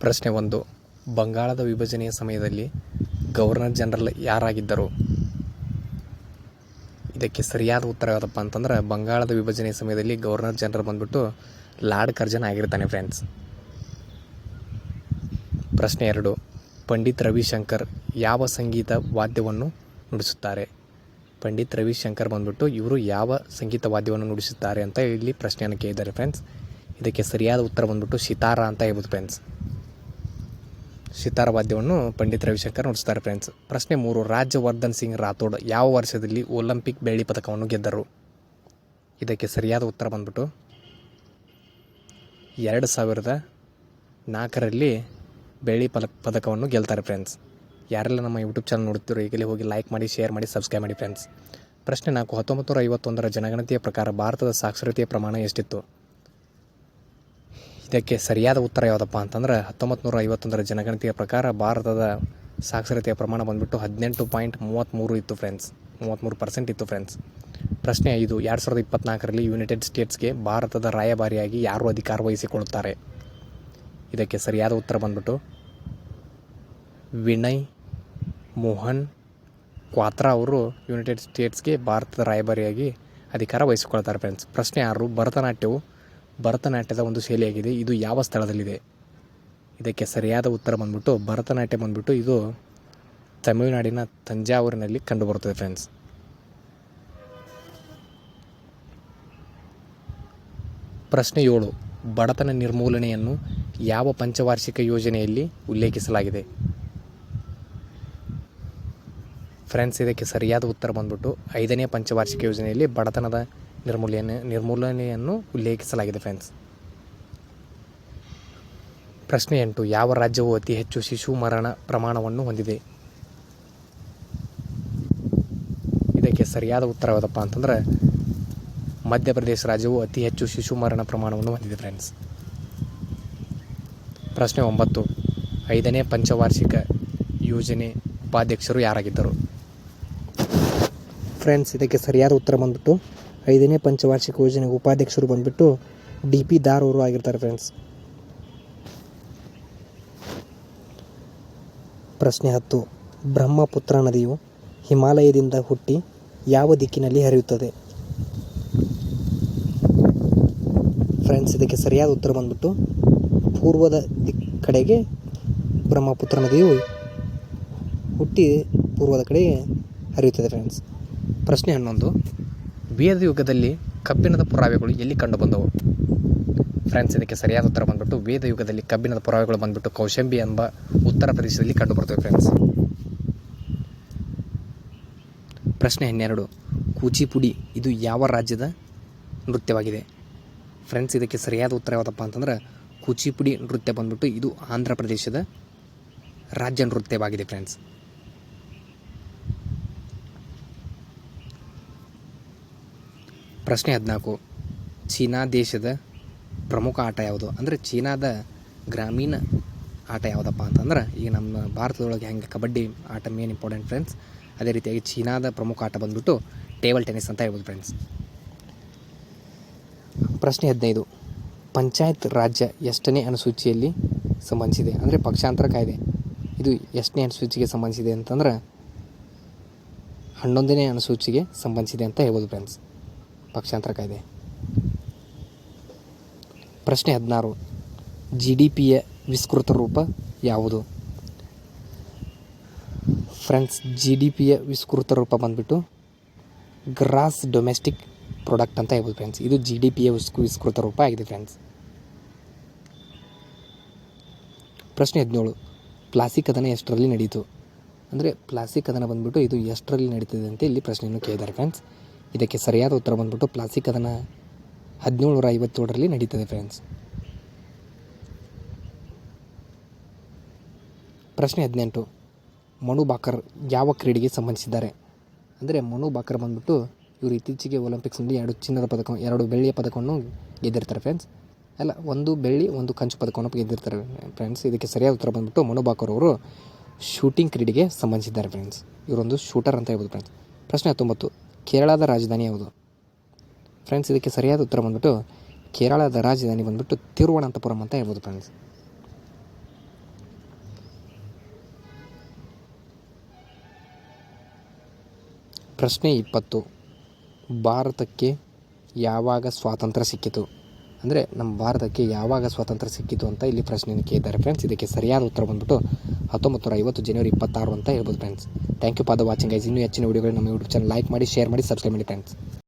ಪ್ರಶ್ನೆ ಒಂದು. ಬಂಗಾಳದ ವಿಭಜನೆಯ ಸಮಯದಲ್ಲಿ ಗವರ್ನರ್ ಜನರಲ್ ಯಾರಾಗಿದ್ದರು? ಇದಕ್ಕೆ ಸರಿಯಾದ ಉತ್ತರ ಯಾವುದಪ್ಪ ಅಂತಂದ್ರೆ, ಬಂಗಾಳದ ವಿಭಜನೆಯ ಸಮಯದಲ್ಲಿ ಗವರ್ನರ್ ಜನರಲ್ ಬಂದ್ಬಿಟ್ಟು ಲಾರ್ಡ್ ಕರ್ಜನ್ ಆಗಿರ್ತಾನೆ ಫ್ರೆಂಡ್ಸ್. ಪ್ರಶ್ನೆ ಎರಡು. ಪಂಡಿತ್ ರವಿಶಂಕರ್ ಯಾವ ಸಂಗೀತ ವಾದ್ಯವನ್ನು ನುಡಿಸುತ್ತಾರೆ? ಪಂಡಿತ್ ರವಿಶಂಕರ್ ಬಂದ್ಬಿಟ್ಟು ಇವರು ಯಾವ ಸಂಗೀತ ವಾದ್ಯವನ್ನು ನುಡಿಸುತ್ತಾರೆ ಅಂತ ಇಲ್ಲಿ ಪ್ರಶ್ನೆಯನ್ನು ಕೇಳಿದ್ದಾರೆ ಫ್ರೆಂಡ್ಸ್. ಇದಕ್ಕೆ ಸರಿಯಾದ ಉತ್ತರ ಬಂದ್ಬಿಟ್ಟು ಸಿತಾರ ಅಂತ ಹೇಳ್ಬೋದು ಫ್ರೆಂಡ್ಸ್. ಸಿತಾರ ವಾದ್ಯವನ್ನು ಪಂಡಿತ್ ರವಿಶಂಕರ್ ನುಡಿಸ್ತಾರೆ ಫ್ರೆಂಡ್ಸ್ ಪ್ರಶ್ನೆ ಮೂರು, ರಾಜ್ಯವರ್ಧನ್ ಸಿಂಗ್ ರಾಥೋಡ್ ಯಾವ ವರ್ಷದಲ್ಲಿ ಒಲಿಂಪಿಕ್ ಬೆಳ್ಳಿ ಪದಕವನ್ನು ಗೆದ್ದರು? ಇದಕ್ಕೆ ಸರಿಯಾದ ಉತ್ತರ ಬಂದ್ಬಿಟ್ಟು ಎರಡು ಸಾವಿರದ ನಾಲ್ಕರಲ್ಲಿ ಬೆಳ್ಳಿ ಪದ ಪದಕವನ್ನು ಗೆಲ್ತಾರೆ ಫ್ರೆಂಡ್ಸ್ ಯಾರೆಲ್ಲ ನಮ್ಮ ಯೂಟ್ಯೂಬ್ ಚಾನಲ್ ನೋಡ್ತಿರೋ ಈಗಲೇ ಹೋಗಿ ಲೈಕ್ ಮಾಡಿ ಶೇರ್ ಮಾಡಿ ಸಬ್ಸ್ಕ್ರೈಬ್ ಮಾಡಿ ಫ್ರೆಂಡ್ಸ್ ಪ್ರಶ್ನೆ ನಾಲ್ಕು, ಹತ್ತೊಂಬತ್ತು ನೂರ ಐವತ್ತೊಂದರ ಜನಗಣತಿಯ ಪ್ರಕಾರ ಭಾರತದ ಸಾಕ್ಷರತೆಯ ಪ್ರಮಾಣ ಎಷ್ಟಿತ್ತು? ಇದಕ್ಕೆ ಸರಿಯಾದ ಉತ್ತರ ಯಾವುದಪ್ಪ ಅಂತಂದ್ರೆ ಹತ್ತೊಂಬತ್ತು ನೂರ ಐವತ್ತೊಂದರ ಜನಗಣತಿಯ ಪ್ರಕಾರ ಭಾರತದ ಸಾಕ್ಷರತೆಯ ಪ್ರಮಾಣ ಬಂದ್ಬಿಟ್ಟು ಹದಿನೆಂಟು ಪಾಯಿಂಟ್ ಮೂವತ್ತ್ಮೂರು ಇತ್ತು ಫ್ರೆಂಡ್ಸ್ ಮೂವತ್ತ್ಮೂರು ಪರ್ಸೆಂಟ್ ಇತ್ತು ಫ್ರೆಂಡ್ಸ್ ಪ್ರಶ್ನೆ ಐದು, ಎರಡು ಸಾವಿರದ ಇಪ್ಪತ್ನಾಲ್ಕರಲ್ಲಿ ಯುನೈಟೆಡ್ ಸ್ಟೇಟ್ಸ್ಗೆ ಭಾರತದ ರಾಯಭಾರಿಯಾಗಿ ಯಾರು ಅಧಿಕಾರ ವಹಿಸಿಕೊಳ್ಳುತ್ತಾರೆ? ಇದಕ್ಕೆ ಸರಿಯಾದ ಉತ್ತರ ಬಂದ್ಬಿಟ್ಟು ವಿನಯ್ ಮೋಹನ್ ಕ್ವಾತ್ರಾ ಅವರು ಯುನೈಟೆಡ್ ಸ್ಟೇಟ್ಸ್ಗೆ ಭಾರತದ ರಾಯಭಾರಿಯಾಗಿ ಅಧಿಕಾರ ವಹಿಸಿಕೊಳ್ತಾರೆ ಫ್ರೆಂಡ್ಸ್ ಪ್ರಶ್ನೆ ಆರು, ಭರತನಾಟ್ಯವು ಭರತನಾಟ್ಯದ ಒಂದು ಶೈಲಿಯಾಗಿದೆ. ಇದು ಯಾವ ಸ್ಥಳದಲ್ಲಿದೆ? ಇದಕ್ಕೆ ಸರಿಯಾದ ಉತ್ತರ ಬಂದ್ಬಿಟ್ಟು ಭರತನಾಟ್ಯ ಬಂದ್ಬಿಟ್ಟು ಇದು ತಮಿಳುನಾಡಿನ ತಂಜಾವೂರಿನಲ್ಲಿ ಕಂಡುಬರುತ್ತದೆ ಫ್ರೆಂಡ್ಸ್ ಪ್ರಶ್ನೆ ಏಳು. ಬಡತನ ನಿರ್ಮೂಲನೆಯನ್ನು ಯಾವ ಪಂಚವಾರ್ಷಿಕ ಯೋಜನೆಯಲ್ಲಿ ಉಲ್ಲೇಖಿಸಲಾಗಿದೆ? ಫ್ರೆಂಡ್ಸ್ ಇದಕ್ಕೆ ಸರಿಯಾದ ಉತ್ತರ ಬಂದ್ಬಿಟ್ಟು ಐದನೇ ಪಂಚವಾರ್ಷಿಕ ಯೋಜನೆಯಲ್ಲಿ ಬಡತನದ ನಿರ್ಮೂಲನೆ ನಿರ್ಮೂಲನೆಯನ್ನು ಉಲ್ಲೇಖಿಸಲಾಗಿದೆ ಫ್ರೆಂಡ್ಸ್ ಪ್ರಶ್ನೆ ಎಂಟು, ಯಾವ ರಾಜ್ಯವು ಅತಿ ಹೆಚ್ಚು ಶಿಶು ಮರಣ ಪ್ರಮಾಣವನ್ನು ಹೊಂದಿದೆ? ಇದಕ್ಕೆ ಸರಿಯಾದ ಉತ್ತರ ಯಾವುದಪ್ಪ ಅಂತಂದ್ರೆ, ಮಧ್ಯಪ್ರದೇಶ ರಾಜ್ಯವು ಅತಿ ಹೆಚ್ಚು ಶಿಶು ಮರಣ ಪ್ರಮಾಣವನ್ನು ಹೊಂದಿದೆ ಫ್ರೆಂಡ್ಸ್ ಪ್ರಶ್ನೆ ಒಂಬತ್ತು, ಐದನೇ ಪಂಚವಾರ್ಷಿಕ ಯೋಜನೆ ಉಪಾಧ್ಯಕ್ಷರು ಯಾರಾಗಿದ್ದರು? ಫ್ರೆಂಡ್ಸ್ ಇದಕ್ಕೆ ಸರಿಯಾದ ಉತ್ತರ ಬಂದ್ಬಿಟ್ಟು ಐದನೇ ಪಂಚವಾರ್ಷಿಕ ಯೋಜನೆಗೆ ಉಪಾಧ್ಯಕ್ಷರು ಬಂದ್ಬಿಟ್ಟು ಡಿ ಪಿ ದಾರ್ ಅವರು ಆಗಿರ್ತಾರೆ ಫ್ರೆಂಡ್ಸ್ ಪ್ರಶ್ನೆ ಹತ್ತು. ಬ್ರಹ್ಮಪುತ್ರ ನದಿಯು ಹಿಮಾಲಯದಿಂದ ಹುಟ್ಟಿ ಯಾವ ದಿಕ್ಕಿನಲ್ಲಿ ಹರಿಯುತ್ತದೆ? ಫ್ರೆಂಡ್ಸ್ ಇದಕ್ಕೆ ಸರಿಯಾದ ಉತ್ತರ ಬಂದ್ಬಿಟ್ಟು ಪೂರ್ವದ ದಿಕ್ ಕಡೆಗೆ ಬ್ರಹ್ಮಪುತ್ರ ನದಿಯು ಹುಟ್ಟಿ ಪೂರ್ವದ ಕಡೆಗೆ ಹರಿಯುತ್ತದೆ ಫ್ರೆಂಡ್ಸ್ ಪ್ರಶ್ನೆ ಹನ್ನೊಂದು. ವೇದ ಯುಗದಲ್ಲಿ ಕಬ್ಬಿಣದ ಪುರಾವೆಗಳು ಎಲ್ಲಿ ಕಂಡುಬಂದವು? ಫ್ರೆಂಡ್ಸ್ ಇದಕ್ಕೆ ಸರಿಯಾದ ಉತ್ತರ ಬಂದ್ಬಿಟ್ಟು ವೇದ ಯುಗದಲ್ಲಿ ಕಬ್ಬಿಣದ ಪುರಾವೆಗಳು ಬಂದ್ಬಿಟ್ಟು ಕೌಶಂಬಿ ಎಂಬ ಉತ್ತರ ಪ್ರದೇಶದಲ್ಲಿ ಕಂಡುಬರ್ತವೆ ಫ್ರೆಂಡ್ಸ್ ಪ್ರಶ್ನೆ ಹನ್ನೆರಡು. ಕೂಚಿಪುಡಿ ಇದು ಯಾವ ರಾಜ್ಯದ ನೃತ್ಯವಾಗಿದೆ? ಫ್ರೆಂಡ್ಸ್ ಇದಕ್ಕೆ ಸರಿಯಾದ ಉತ್ತರ ಯಾವುದಪ್ಪ ಅಂತಂದ್ರೆ ಕೂಚಿಪುಡಿ ನೃತ್ಯ ಬಂದ್ಬಿಟ್ಟು ಇದು ಆಂಧ್ರ ಪ್ರದೇಶದ ರಾಜ್ಯ ನೃತ್ಯವಾಗಿದೆ ಫ್ರೆಂಡ್ಸ್ ಪ್ರಶ್ನೆ ಹದಿನಾಲ್ಕು. ಚೀನಾ ದೇಶದ ಪ್ರಮುಖ ಆಟ ಯಾವುದು? ಅಂದರೆ ಚೀನಾದ ಗ್ರಾಮೀಣ ಆಟ ಯಾವುದಪ್ಪ ಅಂತಂದ್ರೆ, ಈಗ ನಮ್ಮ ಭಾರತದೊಳಗೆ ಹೆಂಗೆ ಕಬಡ್ಡಿ ಆಟ ಮೇನ್ ಇಂಪಾರ್ಟೆಂಟ್ ಫ್ರೆಂಡ್ಸ್ ಅದೇ ರೀತಿಯಾಗಿ ಚೀನಾದ ಪ್ರಮುಖ ಆಟ ಬಂದ್ಬಿಟ್ಟು ಟೇಬಲ್ ಟೆನ್ನಿಸ್ ಅಂತ ಹೇಳ್ಬೋದು ಫ್ರೆಂಡ್ಸ್ ಪ್ರಶ್ನೆ ಹದಿನೈದು. ಪಂಚಾಯತ್ ರಾಜ್ಯ ಎಷ್ಟನೇ ಅನುಸೂಚಿಯಲ್ಲಿ ಸಂಬಂಧಿಸಿದೆ? ಅಂದರೆ ಪಕ್ಷಾಂತರ ಕಾಯ್ದೆ. ಇದು ಎಷ್ಟನೇ ಅನುಸೂಚಿಗೆ ಸಂಬಂಧಿಸಿದೆ ಅಂತಂದ್ರೆ, ಹನ್ನೊಂದನೇ ಅನುಸೂಚಿಗೆ ಸಂಬಂಧಿಸಿದೆ ಅಂತ ಹೇಳ್ಬೋದು ಫ್ರೆಂಡ್ಸ್ ಪಕ್ಷಾಂತರ ಕಾಯ್ದೆ ಪ್ರಶ್ನೆ ಹದಿನಾರು. ಜಿ ಡಿ ಪಿಯ ವಿಸ್ತೃತ ರೂಪ ಯಾವುದು? ಫ್ರೆಂಡ್ಸ್ ಜಿ ಡಿ ಪಿಯ ವಿಸ್ತೃತ ರೂಪ ಬಂದ್ಬಿಟ್ಟು ಗ್ರಾಸ್ ಡೊಮೆಸ್ಟಿಕ್ ಪ್ರಾಡಕ್ಟ್ ಅಂತ ಹೇಳ್ಬೋದು ಫ್ರೆಂಡ್ಸ್. ಇದು ಜಿ ಡಿ ಪಿಯ ವಿಸ್ತೃತ ರೂಪ ಆಗಿದೆ ಫ್ರೆಂಡ್ಸ್. ಪ್ರಶ್ನೆ ಹದಿನೇಳು. ಪ್ಲಾಸ್ಟಿಕ್ ಕದನ ಎಷ್ಟರಲ್ಲಿ ನಡೀತು? ಅಂದರೆ ಪ್ಲಾಸ್ಟಿಕ್ ಕದನ ಬಂದ್ಬಿಟ್ಟು ಇದು ಎಷ್ಟರಲ್ಲಿ ನಡೀತದೆ ಅಂತ ಇಲ್ಲಿ ಪ್ರಶ್ನೆಯನ್ನು ಕೇಳಿದ್ದಾರೆ ಫ್ರೆಂಡ್ಸ್. ಇದಕ್ಕೆ ಸರಿಯಾದ ಉತ್ತರ ಬಂದ್ಬಿಟ್ಟು ಪ್ಲಾಸ್ಟಿಕ್ ಕದನ ಹದಿನೇಳು ನೂರ ಐವತ್ತೇಳರಲ್ಲಿ ನಡೀತದೆ ಫ್ರೆಂಡ್ಸ್ ಪ್ರಶ್ನೆ ಹದಿನೆಂಟು. ಮನು ಬಾಕರ್ ಯಾವ ಕ್ರೀಡೆಗೆ ಸಂಬಂಧಿಸಿದ್ದಾರೆ? ಅಂದರೆ ಮನು ಬಾಕರ್ ಬಂದ್ಬಿಟ್ಟು ಇವರು ಇತ್ತೀಚೆಗೆ ಒಲಿಂಪಿಕ್ಸ್ನಲ್ಲಿ ಎರಡು ಚಿನ್ನದ ಪದಕ ಎರಡು ಬೆಳ್ಳಿಯ ಪದಕವನ್ನು ಗೆದ್ದಿರ್ತಾರೆ ಫ್ರೆಂಡ್ಸ್ ಅಲ್ಲ, ಒಂದು ಬೆಳ್ಳಿ, ಒಂದು ಕಂಚು ಪದಕವನ್ನು ಗೆದ್ದಿರ್ತಾರೆ ಫ್ರೆಂಡ್ಸ್ ಇದಕ್ಕೆ ಸರಿಯಾದ ಉತ್ತರ ಬಂದ್ಬಿಟ್ಟು ಮನು ಬಾಕರ್ ಅವರು ಶೂಟಿಂಗ್ ಕ್ರೀಡೆಗೆ ಸಂಬಂಧಿಸಿದ್ದಾರೆ ಫ್ರೆಂಡ್ಸ್ ಇವರೊಂದು ಶೂಟರ್ ಅಂತ ಹೇಳ್ಬೋದು ಫ್ರೆಂಡ್ಸ್ ಪ್ರಶ್ನೆ ಹತ್ತೊಂಬತ್ತು. ಕೇರಳದ ರಾಜಧಾನಿ ಯಾವುದು? ಫ್ರೆಂಡ್ಸ್ ಇದಕ್ಕೆ ಸರಿಯಾದ ಉತ್ತರ ಬಂದ್ಬಿಟ್ಟು ಕೇರಳದ ರಾಜಧಾನಿ ಬಂದ್ಬಿಟ್ಟು ತಿರುವನಂತಪುರಂ ಅಂತ ಹೇಳ್ಬೋದು ಫ್ರೆಂಡ್ಸ್ ಪ್ರಶ್ನೆ ಇಪ್ಪತ್ತು. ಭಾರತಕ್ಕೆ ಯಾವಾಗ ಸ್ವಾತಂತ್ರ್ಯ ಸಿಕ್ಕಿತು? ಅಂದರೆ ನಮ್ಮ ಭಾರತಕ್ಕೆ ಯಾವಾಗ ಸ್ವಾತಂತ್ರ್ಯ ಸಿಕ್ಕಿತು ಅಂತ ಇಲ್ಲಿ ಪ್ರಶ್ನೆಯನ್ನು ಕೇಳಿದ್ದಾರೆ ಫ್ರೆಂಡ್ಸ್ ಇದಕ್ಕೆ ಸರಿಯಾದ ಉತ್ತರ ಬಂದುಬಿಟ್ಟು ಹತ್ತೊಂಬತ್ತು ನೂರ ಐವತ್ತು ಜನವರಿ ಇಪ್ಪತ್ತಾರು ಅಂತ ಹೇಳ್ಬೋದು friends thank you for the watching guys ಇನ್ನೂ ಹೆಚ್ಚಿನ ವೀಡಿಯೋಗಳು ನಮ್ಮ ಯೂಟ್ಯೂಬ್ ಚಾನಲ್ ಲೈಕ್ ಮಾಡಿ ಶೇರ್ ಮಾಡಿ ಸಬ್ಸ್ಕ್ರೈಬ್ ಮಾಡಿ ಫ್ರೆಂಡ್ಸ್